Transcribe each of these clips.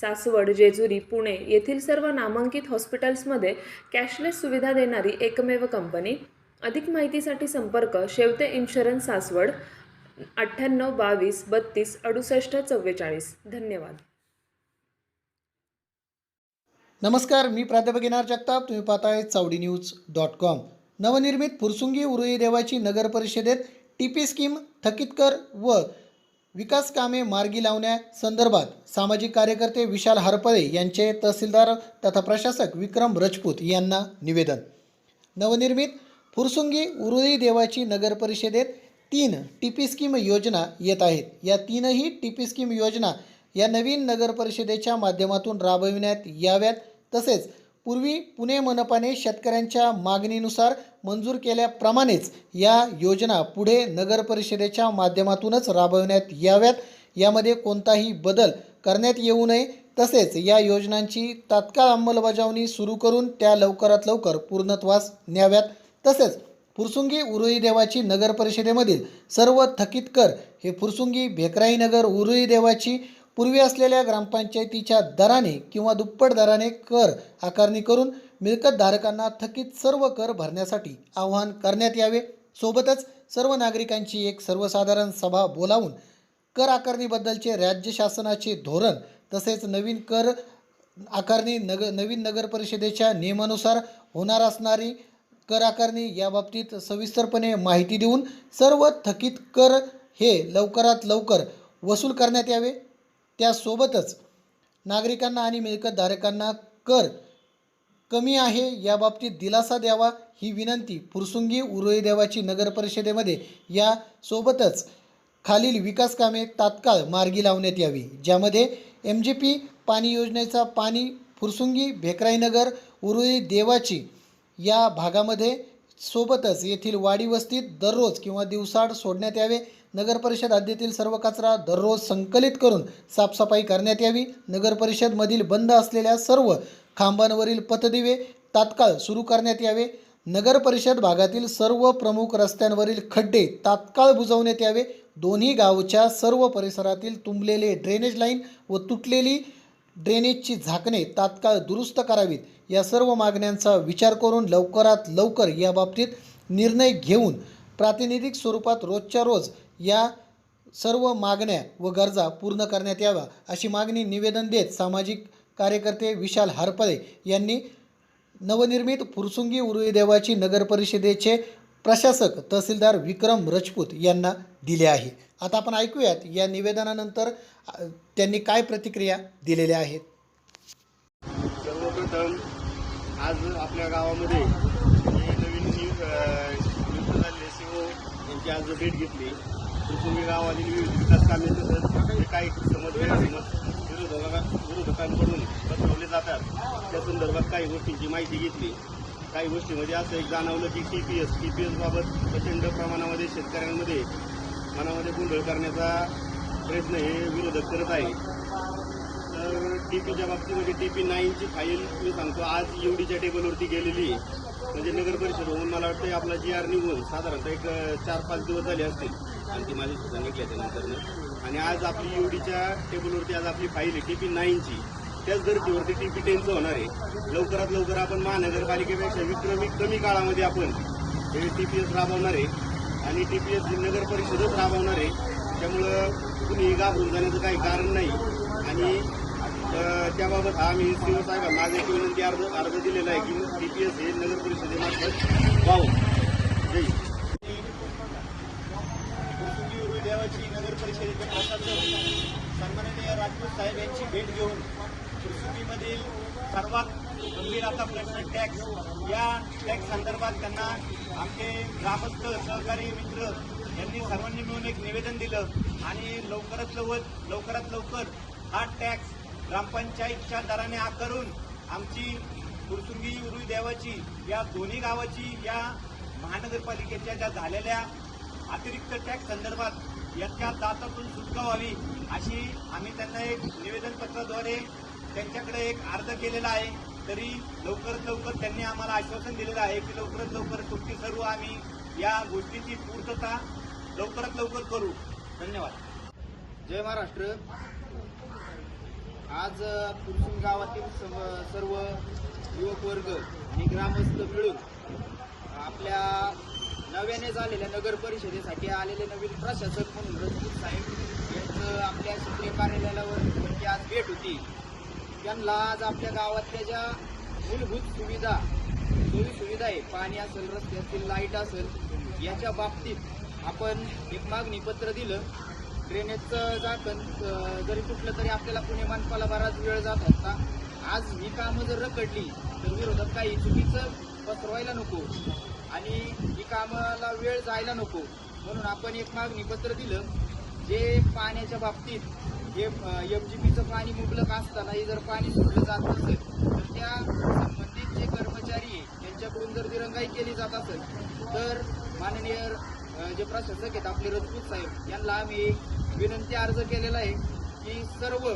सासवड जेजुरी पुणे येथील सर्व नामांकित हॉस्पिटल्समध्ये कॅशलेस सुविधा देणारी एकमेव कंपनी. अधिक माहितीसाठी संपर्क शेवते इन्शुरन्स सासवड अठ्ठ्याण्णव बावीस बत्तीस अडुसष्ट चव्वेचाळीस. धन्यवाद. नमस्कार मी प्राध्यापक येणार जगताप. तुम्ही पाहताय चावडी न्यूज डॉट कॉम. नवनिर्मित फुरसुंगी उरुई देवाची नगर परिषदेत टी पी स्कीम थकीत कर व विकास कामे मार्गी लावण्यासंदर्भात सामाजिक कार्यकर्ते विशाल हरपळे यांचे तहसीलदार तथा प्रशासक विक्रम रजपूत यांना निवेदन. नवनिर्मित फुरसुंगी उरुळी देवाची नगर परिषदेत तीन टीपी स्कीम योजना येत आहेत. या तीनही टीपी स्कीम योजना या नवीन नगर परिषदेच्या माध्यमातून राबविण्यात याव्यात. तसेच पूर्वी पुणे मनपाने शेतकऱ्यांच्या मागणीनुसार मंजूर केल्याप्रमाणेच या योजना पुढे नगर परिषदेच्या माध्यमातूनच राबवण्यात याव्यात. यामध्ये कोणताही बदल करण्यात येऊ नये. तसेच या योजनांची तात्काळ अंमलबजावणी सुरू करून त्या लवकरात लवकर पूर्णत्वास न्याव्यात. तसेच फुरसुंगी उरुई देवाची नगर परिषदेमधील सर्व थकीत कर हे फुरसुंगी भेकराई नगर उरुई देवाची पूर्वी असलेल्या ग्रामपंचायतीच्या दराने किंवा दुप्पट दराने कर आकारणी करून मिळकतधारकांना थकीत सर्व कर भरण्यासाठी आवाहन करण्यात यावे. सोबतच सर्व नागरिकांची एक सर्वसाधारण सभा बोलावून कर आकारणीबद्दलचे राज्य शासनाचे धोरण तसेच नवीन कर आकारणी नग नवीन नगर परिषदेच्या नियमानुसार होणार असणारी कर आकारणी याबाबतीत सविस्तरपणे माहिती देऊन सर्व थकीत कर हे लवकरात लवकर वसूल करण्यात यावे. त्यासोबतच नागरिकांना आणि मिळकतधारकांना कर कमी आहे याबाबतीत दिलासा द्यावा ही विनंती फुरसुंगी उरुळी देवाची नगर परिषदेमध्ये यासोबतच खालील विकास कामे तात्काळ मार्गी लावण्यात यावी ज्यामध्ये एम जी पी पाणी योजनेचा पाणी फुरसुंगी भेकराईनगर उरुळी देवाची या भागामध्ये सोबतच येथील वाडी वस्तीत दररोज किंवा दिवसाड सोडण्यात यावे नगरपरिषद हद्दीतील सर्व कचरा दररोज संकलित करून साफसफाई करण्यात यावी. नगरपरिषदमधील बंद असलेल्या सर्व खांबांवरील पथदिवे तात्काळ सुरू करण्यात यावे. नगरपरिषद भागातील सर्व प्रमुख रस्त्यांवरील खड्डे तात्काळ बुजवण्यात यावे. दोन्ही गावच्या सर्व परिसरातील तुंबलेले ड्रेनेज लाईन व तुटलेली ड्रेनेजची झाकणे तात्काळ दुरुस्त करावीत. या सर्व मागण्यांचा विचार करून लवकरात लवकर याबाबतीत निर्णय घेऊन प्रातिनिधिक स्वरूपात रोजच्या रोज या सर्व मागण्या व गरजा पूर्ण करण्यात याव्या अशी मागणी निवेदन देत सामाजिक कार्यकर्ते विशाल हरपळे यांनी नवनिर्मित फुरसुंगी उरुईदेवाची नगर परिषदेचे प्रशासक तहसीलदार विक्रम रजपूत यांना दिले आहे. आता आपण ऐकूयात या निवेदनानंतर त्यांनी काय प्रतिक्रिया दिलेल्या आहेत? सर्वप्रथम आज आपल्या गावामध्ये नवीन यांची आज भेट घेतली. कुटुंबी गावातील विविध विकास कामे तसंच काही समज विरोधका विरोधकांकडून पसरवले जातात. त्या संदर्भात काही गोष्टींची माहिती घेतली. काही गोष्टीमध्ये असं एक जाणवलं की T P S T P एसबाबत प्रचंड प्रमाणामध्ये शेतकऱ्यांमध्ये मनामध्ये गोंधळ करण्याचा प्रयत्न हे विरोधक करत आहे तर टी पीच्या बाबतीमध्ये टी पी नाईनची फाईल मी सांगतो आज ईडीच्या टेबलवरती गेलेली. आहे. म्हणजे नगर परिषद होऊन मला वाटतं आपला जी आर निघून साधारणतः एक चार पाच दिवस झाले असतील. आणि ती माझी सांगितल्या त्यानंतर आणि आज आपली ईडीच्या टेबलवरती आज आपली फाईल आहे टी पी नाईनची त्याच धर्तीवरती टी पी टेनचं होणार आहे. लवकरात लवकर आपण महानगरपालिकेपेक्षा विक्रमी कमी काळामध्ये आपण हे टी पी एस राबवणार आहे. आणि टी पी एस नगर परिषदच राबवणार आहे. त्यामुळं कुणी घाबरून जाण्याचं काही कारण नाही. आणि त्याबाबत आम्ही सीओ साहेबांना आज एक विनंती अर्ज अर्ज दिलेला आहे की टी पी एस हे नगर परिषदेमार्फत व्हावं जय हिंद. कुसुंगी देवाची नगर परिषदेचे प्रशासक सन्माननीय राजपूत साहेब यांची भेट घेऊन कुसुंगीमधील सर्वात गंभीर टॅक्स या टॅक्स संदर्भात त्यांना आमचे ग्रामस्थ सहकारी मित्र यांनी सर्वांनी मिळून एक निवेदन दिलं आणि लवकरात लवकर लवकरात लवकर हा टॅक्स ग्रामपंचायतच्या दराने आकारून आमची कुरसुंगी उरुई देवाची या दोन्ही गावाची या महानगरपालिकेच्या ज्या झालेल्या अतिरिक्त टॅक्स संदर्भात याच्या दातातून सुटका व्हावी अशी आम्ही त्यांना एक निवेदनपत्राद्वारे त्यांच्याकडे एक अर्ज केलेला आहे. तरी लवकरात लवकर त्यांनी आम्हाला आश्वासन दिलेलं आहे की लवकरात लवकर तुमची सर्व आम्ही या गोष्टीची पूर्तता लवकरात लवकर करू. धन्यवाद. जय महाराष्ट्र. आज पुरसून गावातील सर्व युवक वर्ग आणि ग्रामस्थ मिळून आपल्या नव्याने झालेल्या नगर परिषदेसाठी आलेले नवीन प्रशासक म्हणून रणजित साहेब यांचं आपल्या क्षेत्रीय कार्यालयावर म्हणजे आज भेट होती. त्यांना आज आपल्या गावातल्या ज्या मूलभूत सुविधा सोयी सुविधा आहे पाणी असेल रस्ते असतील लाइट असेल याच्या बाबतीत आपण एक मागणी पत्र दिलं. ड्रेनेजचं झाकण जरी कुठलं तरी आपल्याला पुणे मानपाला बराच वेळ जात असता आज ही कामं जर रखडली तर विरोधात काही चुकीचं पसरवायला नको आणि ही कामाला वेळ जायला नको. म्हणून आपण एक मागणी पत्र दिलं. जे पाण्याच्या बाबतीत हे एम जी पीचं पाणी मुबलक असतानाही जर पाणी सोडलं जात नसेल तर त्या संबंधित जे कर्मचारी आहे त्यांच्याकडून जर दिरंगाई केली जात असेल तर माननीय जे प्रशासक आहेत आपले रजपूत साहेब यांना आम्ही विनंती अर्ज केलेला आहे की सर्व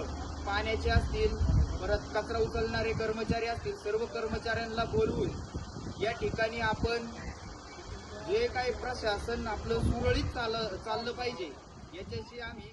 पाण्याचे असतील परत कचरा उचलणारे कर्मचारी असतील सर्व कर्मचाऱ्यांना बोलवून या ठिकाणी आपण जे काही प्रशासन आपलं सुरळीत चाल चाललं पाहिजे याच्याशी आम्ही